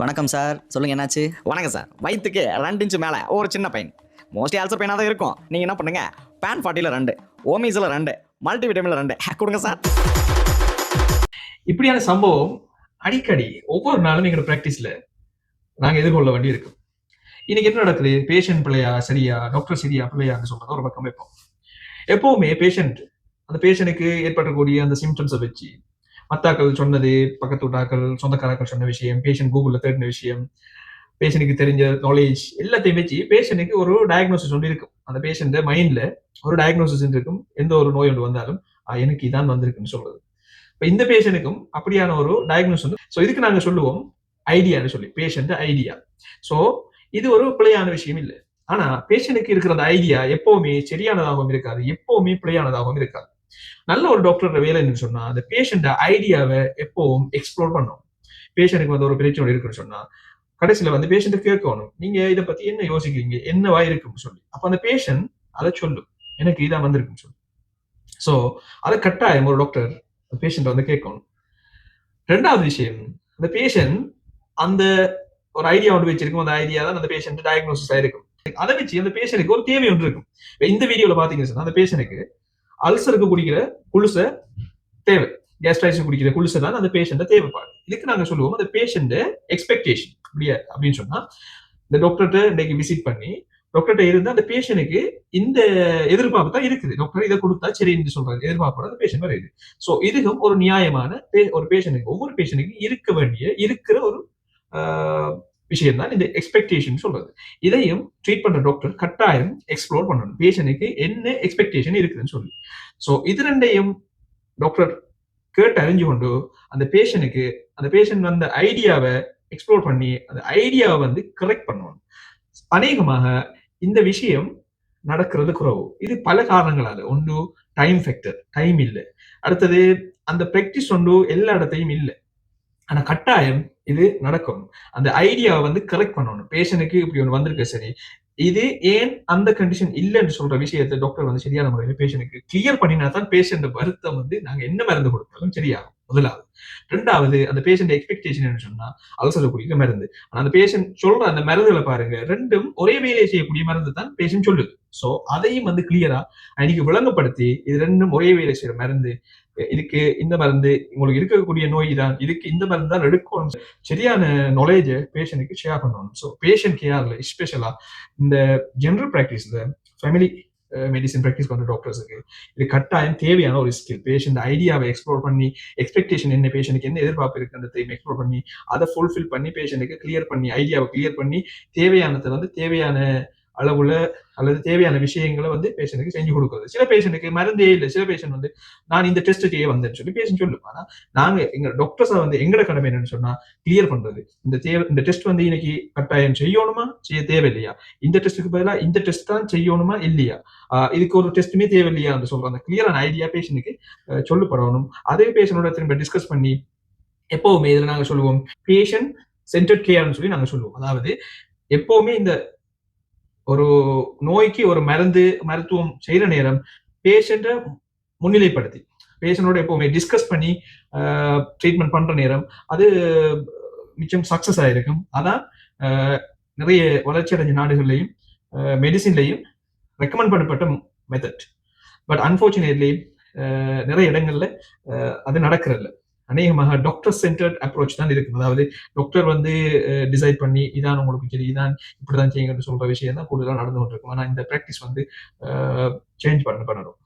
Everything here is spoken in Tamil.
வணக்கம் சார். சொல்லுங்க என்னாச்சு? வணக்கம் சார். வயிற்றுக்கு ரெண்டு இன்ச்சு மேலே ஒரு சின்ன பையன் மோஸ்ட்லி ஆல்சர் பெயினாக தான் இருக்கும். நீங்கள் என்ன பண்ணுங்க? பேன் ஃபார்ட்டியில் ரெண்டு ஓமிஸில் ரெண்டு மல்டி விட்டமினில் ரெண்டு. கொடுங்க சார். இப்படியான சம்பவம் அடிக்கடி ஒவ்வொரு நாளும் எங்களோட ப்ராக்டிஸ்ல நாங்க எதிர்கொள்ள வேண்டி இருக்கு. இன்னைக்கு என்ன நடக்குது? பேஷண்ட் பிள்ளையா சரியா டாக்டர் சரியா பிள்ளையான்னு சொல்றத ஒரு பக்கம் வைப்போம். எப்பவுமே பேஷண்ட் அந்த பேஷண்ட்டுக்கு ஏற்படக்கூடிய அந்த சிம்டம்ஸை வச்சு மத்தாக்கள் சொன்னது பக்கத்து வீட்டாக்கள் சொந்தக்காரர்கள் சொன்ன விஷயம் பேஷண்ட் கூகுளில் தேடின விஷயம் பேஷண்ட்டுக்கு தெரிஞ்ச நாலேஜ் எல்லாத்தையும் வச்சு பேஷண்ட்டுக்கு ஒரு டயக்னோசிஸ் ஒன்று இருக்கும். அந்த பேஷண்ட் மைண்ட்ல ஒரு டயக்னோசிஸ் இருக்கும். எந்த ஒரு நோய் ஒன்று வந்தாலும் எனக்கு இதான் வந்திருக்குன்னு சொல்றது. இப்போ இந்த பேஷண்ட்டுக்கும் அப்படியான ஒரு டயக்னோஸ் வந்து ஸோ இதுக்கு நாங்கள் சொல்லுவோம் ஐடியான்னு சொல்லி பேஷண்ட் ஐடியா ஸோ இது ஒரு பிழையான விஷயம் இல்லை. ஆனா பேஷண்ட்டுக்கு இருக்கிற அந்த ஐடியா எப்பவுமே சரியானதாகவும் இருக்காது எப்பவுமே பிழையானதாகவும் இருக்காது. நல்ல ஒரு டாக்டரோட வேலை என்னன்னு சொன்னா அந்த பேஷண்ட ஐடியாவை எப்பவும் எக்ஸ்ப்ளோர் பண்ணும் பேஷண்ட்டுக்கு வந்து ஒரு பிரச்சனை இருக்குன்னு சொன்னா கடைசியில வந்து பேஷண்ட்டை கேட்கணும். நீங்க இதை பத்தி என்ன யோசிக்கிறீங்க? என்னவா இருக்குன்னு சொல்லி. அப்ப அந்த பேஷண்ட் அதை சொல்லும் எனக்கு இதான் வந்திருக்குன்னு சொல்லி. ஸோ அதை கட்டாயம் ஒரு டாக்டர் பேஷண்ட்டை வந்து கேட்கணும். ரெண்டாவது விஷயம் அந்த பேஷண்ட் அந்த ஒரு ஐடியா ஒன்று வச்சிருக்கும். அந்த ஐடியா தான் அந்த பேஷண்ட் டயக்னோசிஸ் ஆயிருக்கும். அதை வச்சு அந்த பேஷண்ட்டுக்கு ஒரு தேவை ஒன்று இருக்கும். இந்த வீடியோல பாத்தீங்கன்னா சொன்னா, அந்த பேஷண்ட்டுக்கு அல்சருக்கு குடிக்கிற குளுசை தேவை. கேஸ்ட்ரைஸ் குடிக்கிற குளுசை தான் அந்த பேஷண்ட்டை தேவைப்பாடு இதுக்கு நாங்க சொல்லுவோம் அந்த பேஷண்ட் எக்ஸ்பெக்டேஷன் அப்படியே அப்படின்னு சொன்னா இந்த டாக்டர்கிட்ட இன்னைக்கு விசிட் பண்ணி டாக்டர்கிட்ட இருந்து அந்த பேஷனுக்கு இந்த எதிர்பார்ப்பு தான் இருக்குது. டாக்டர் இதை கொடுத்தா சரின்னு சொல்றாரு. எதிர்பார்ப்போட அந்த பேஷண்ட் வருது சோ இதுவும் ஒரு நியாயமான பே- ஒரு பேஷனுக்கு ஒவ்வொரு பேஷனுக்கு இருக்க வேண்டிய இருக்கிற ஒரு விஷயம் தான் இந்த எக்ஸ்பெக்டேஷன் சொல்றது. இதையும் ட்ரீட் பண்ற டாக்டர் கட்டாயம் எக்ஸ்ப்ளோர் பண்ணணும். பேஷண்ட்டுக்கு என்ன எக்ஸ்பெக்டேஷன் இருக்குதுன்னு சொல்லி. ஸோ இது ரெண்டையும் டாக்டர் கேட்டு அறிஞ்சு கொண்டு அந்த பேஷண்ட்டுக்கு அந்த பேஷண்ட் வந்த ஐடியாவை எக்ஸ்ப்ளோர் பண்ணி அந்த ஐடியாவை வந்து கரெக்ட் பண்ணணும். அநேகமாக இந்த விஷயம் நடக்கிறது குறவு. இது பல காரணங்களால. ஒன்று டைம் ஃபேக்டர் டைம் இல்லை. அடுத்தது அந்த ப்ராக்டிஸ் ஒன்று எல்லா இடத்தையும் இல்லை. ஆனா கட்டாயம் இது நடக்கும். அந்த ஐடியாவை வந்து கரெக்ட் பண்ணணும். பேஷனுக்கு இப்படி ஒன்று வந்திருக்கு சரி. இது ஏன் அந்த கண்டிஷன் இல்லைன்னு சொல்ற விஷயத்தை டாக்டர் வந்து சரியான முறையில் பேஷனுக்கு கிளியர் பண்ணினா தான் பேஷண்ட் வருத்தம் வந்து நாங்க என்ன மருந்து கொடுத்தாலும் சரியாகும். முதலாவது. ரெண்டாவது அந்த பேஷண்ட் எக்ஸ்பெக்டேஷன் என்ன சொன்னா அல்சர் குடிக்கிற மருந்து. ஆனா அந்த பேஷண்ட் சொல்ற அந்த மருந்துகளை பாருங்க ரெண்டும் ஒரே வேலையை செய்யக்கூடிய மருந்து தான் பேஷண்ட் சொல்லுது. சோ அதையும் வந்து கிளியரா அன்னைக்கு விளங்கப்படுத்தி இது ரெண்டும் ஒரே வேலை செய்யற மருந்து. இதுக்கு இந்த மருந்து உங்களுக்கு இருக்கக்கூடிய நோய் தான் இதுக்கு இந்த மருந்து தான் எடுக்கணும். சரியான நாலேஜ பேஷண்ட்டுக்கு ஷேர் பண்ணணும். ஸோ பேஷண்ட் கேர்ல ஸ்பெஷலா இந்த ஜென்ரல் ப்ராக்டிஸ்ல ஃபேமிலி மெடிசன் ப்ராக்டிஸ் பண்ற டாக்டர்ஸுக்கு இது கட்டாயம் தேவையான ஒரு ஸ்கில் பேஷண்ட் ஐடியாவை எக்ஸ்ப்ளோர் பண்ணி எக்ஸ்பெக்டேஷன் என்ன பேஷண்ட்டுக்கு என்ன எதிர்பார்ப்பு இருக்குன்றதையும் எக்ஸ்ப்ளோர் பண்ணி அதை ஃபுல்ஃபில் பண்ணி பேஷண்ட்டுக்கு கிளியர் பண்ணி ஐடியாவை கிளியர் பண்ணி தேவையானதை வந்து தேவையான அளவுல அல்லது தேவையான விஷயங்களை வந்து பேஷண்ட்டுக்கு செஞ்சு கொடுக்குறது. சில பேஷண்ட்டுக்கு மருந்தே இல்லை. சில பேஷண்ட் வந்து நான் இந்த டெஸ்ட்டுக்கே வந்தேன்னு சொல்லி பேஷண்ட் சொல்லுவோம் ஆனா நாங்க எங்க டாக்டர்ஸை வந்து எங்கட கடமை என்னன்னு சொன்னா கிளியர் பண்றது. இந்த தேவை இந்த டெஸ்ட் வந்து இன்னைக்கு கட்டாயம் செய்யணுமா? செய்ய தேவையில்லையா? இந்த டெஸ்ட்டுக்கு பதிலாக இந்த டெஸ்ட் தான் செய்யணுமா? இல்லையா? இதுக்கு ஒரு டெஸ்ட்டுமே தேவையில்லையா? என்று சொல்ற அந்த கிளியரான ஐடியா பேஷண்ட்டுக்கு சொல்லப்படணும். அதே பேஷண்டோட திரும்ப டிஸ்கஸ் பண்ணி எப்பவுமே இதுல நாங்க சொல்லுவோம் பேஷண்ட் சென்டர்ட் கேர்னு சொல்லி நாங்க சொல்லுவோம். அதாவது எப்பவுமே இந்த ஒரு நோய்க்கு ஒரு மருந்து மருத்துவம் செய்யற நேரம் பேஷண்ட்டை முன்னிலைப்படுத்தி பேஷண்டோட எப்பவுமே டிஸ்கஸ் பண்ணி ட்ரீட்மெண்ட் பண்ற நேரம் அது மிச்சம் சக்சஸ் ஆயிருக்கும். அதான் நிறைய வளர்ச்சி அடைஞ்ச நாடுகள்லையும் மெடிசின்லையும் ரெக்கமெண்ட் பண்ணப்பட்ட மெத்தட் பட் அன்ஃபார்ச்சுனேட்லி நிறைய இடங்கள்ல அது நடக்கிறதில்லை. அநேகமாக டாக்டர் சென்டர்ட் அப்ரோச் தான் இருக்குது. அதாவது டாக்டர் வந்து டிசைட் பண்ணி இதான் உங்களுக்கு சரி இதான் இப்படிதான் செய்யுங்கன்னு சொல்ற விஷயம் தான் கூடுதலாக நடந்து கொண்டிருக்கும். ஆனால் இந்த ப்ராக்டிஸ் வந்து சேஞ்ச் பண்ண பண்ணணும்.